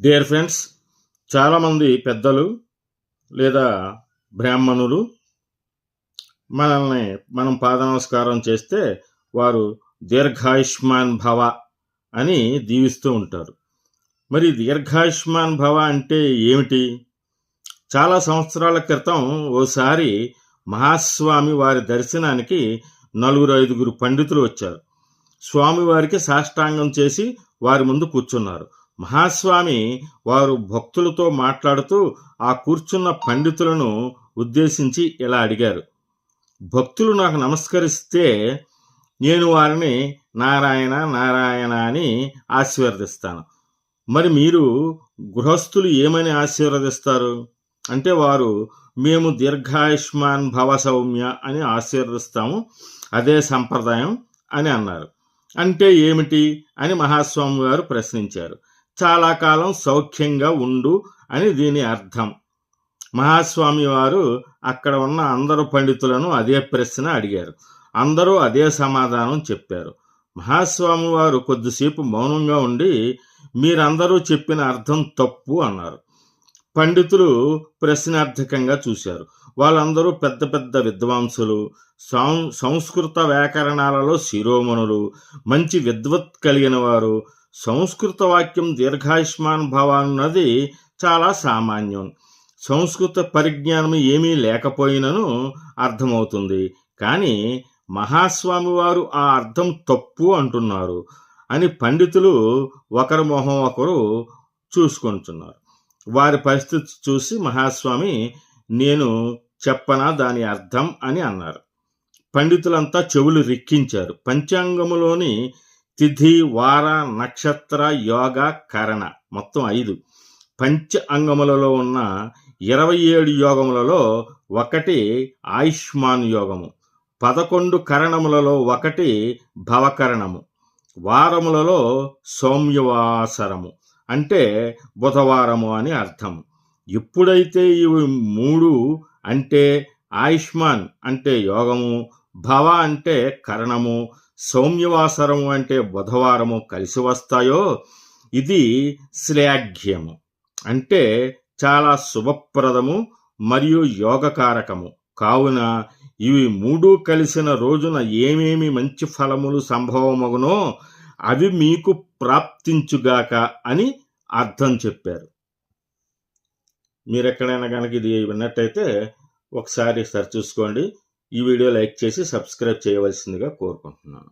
Dear friends చాలామంది పెద్దలు లేదా బ్రాహ్మణులు మనల్ని మనం పాద నమస్కారం చేస్తే వారు దీర్ఘాయుష్మాన్ భవ అని దీవిస్తూ ఉంటారు. మరి దీర్ఘాయుష్మాన్ భవ అంటే ఏమిటి? చాలా సంవత్సరాల క్రితం ఓసారి మహాస్వామి వారి దర్శనానికి నలుగురు ఐదుగురు పండితులు వచ్చారు. స్వామివారికి సాష్టాంగం చేసి వారి ముందు కూర్చున్నారు. మహాస్వామి వారు భక్తులతో మాట్లాడుతూ ఆ కూర్చున్న పండితులను ఉద్దేశించి ఇలా అడిగారు. భక్తులు నాకు నమస్కరిస్తే నేను వారిని నారాయణ నారాయణ అని ఆశీర్వదిస్తాను. మరి మీరు గృహస్థులు ఏమని ఆశీర్వదిస్తారు? అంటే వారు మేము దీర్ఘాయుష్మాన్ భవ సౌమ్య అని ఆశీర్వదిస్తాము అదే సంప్రదాయం అని అన్నారు. అంటే ఏమిటి అని మహాస్వామి గారు ప్రశ్నించారు. చాలా కాలం సౌఖ్యంగా ఉండు అని దీని అర్థం. మహాస్వామి వారు అక్కడ ఉన్న అందరు పండితులను అదే ప్రశ్న అడిగారు. అందరూ అదే సమాధానం చెప్పారు. మహాస్వామి వారు కొద్దిసేపు మౌనంగా ఉండి మీరందరూ చెప్పిన అర్థం తప్పు అన్నారు. పండితులు ప్రశ్నార్థకంగా చూశారు. వాళ్ళందరూ పెద్ద పెద్ద విద్వాంసులు సం సంస్కృత వ్యాకరణాలలో శిరోమణులు మంచి విద్వత్ కలిగిన వారు సంస్కృత వాక్యం దీర్ఘాయుష్మాన్ భవ అన్నది చాలా సామాన్యం. సంస్కృత పరిజ్ఞానం ఏమీ లేకపోయినను అర్థమవుతుంది. కానీ మహాస్వామి వారు ఆ అర్థం తప్పు అంటున్నారు అని పండితులు ఒకరి మొహం ఒకరు చూసుకుంటున్నారు. వారి పరిస్థితి చూసి మహాస్వామి నేను చెప్పనా దాని అర్థం అని అన్నారు. పండితులంతా చెవులు రిక్కించారు. పంచాంగములోని తిథి వార నక్షత్ర యోగ కరణ. మొత్తం ఐదు. పంచ అంగములలో ఉన్న ఇరవై ఏడు యోగములలో ఒకటి ఆయుష్మాన్ యోగము. పదకొండు కరణములలో ఒకటి భవకరణము. వారములలో సౌమ్యవాసరము. అంటే బుధవారము అని అర్థం. ఎప్పుడైతే ఇవి మూడు అంటే ఆయుష్మాన్ అంటే యోగము భవ అంటే కరణము సౌమ్యవాసరము అంటే బుధవారము కలిసి వస్తాయో ఇది శ్లాఘ్యము. అంటే చాలా శుభప్రదము మరియు యోగకారకము. కావున ఇవి మూడు కలిసిన రోజున ఏమేమి మంచి ఫలములు సంభవమగునో అవి మీకు ప్రాప్తించుగాక అని అర్థం చెప్పారు. మీరు ఎక్కడైనా కనుక ఇది విన్నట్టయితే ఒకసారి సరి చూసుకోండి. ఈ వీడియో లైక్ చేసి సబ్స్క్రైబ్ చేయవలసిందిగా కోరుకుంటున్నాను.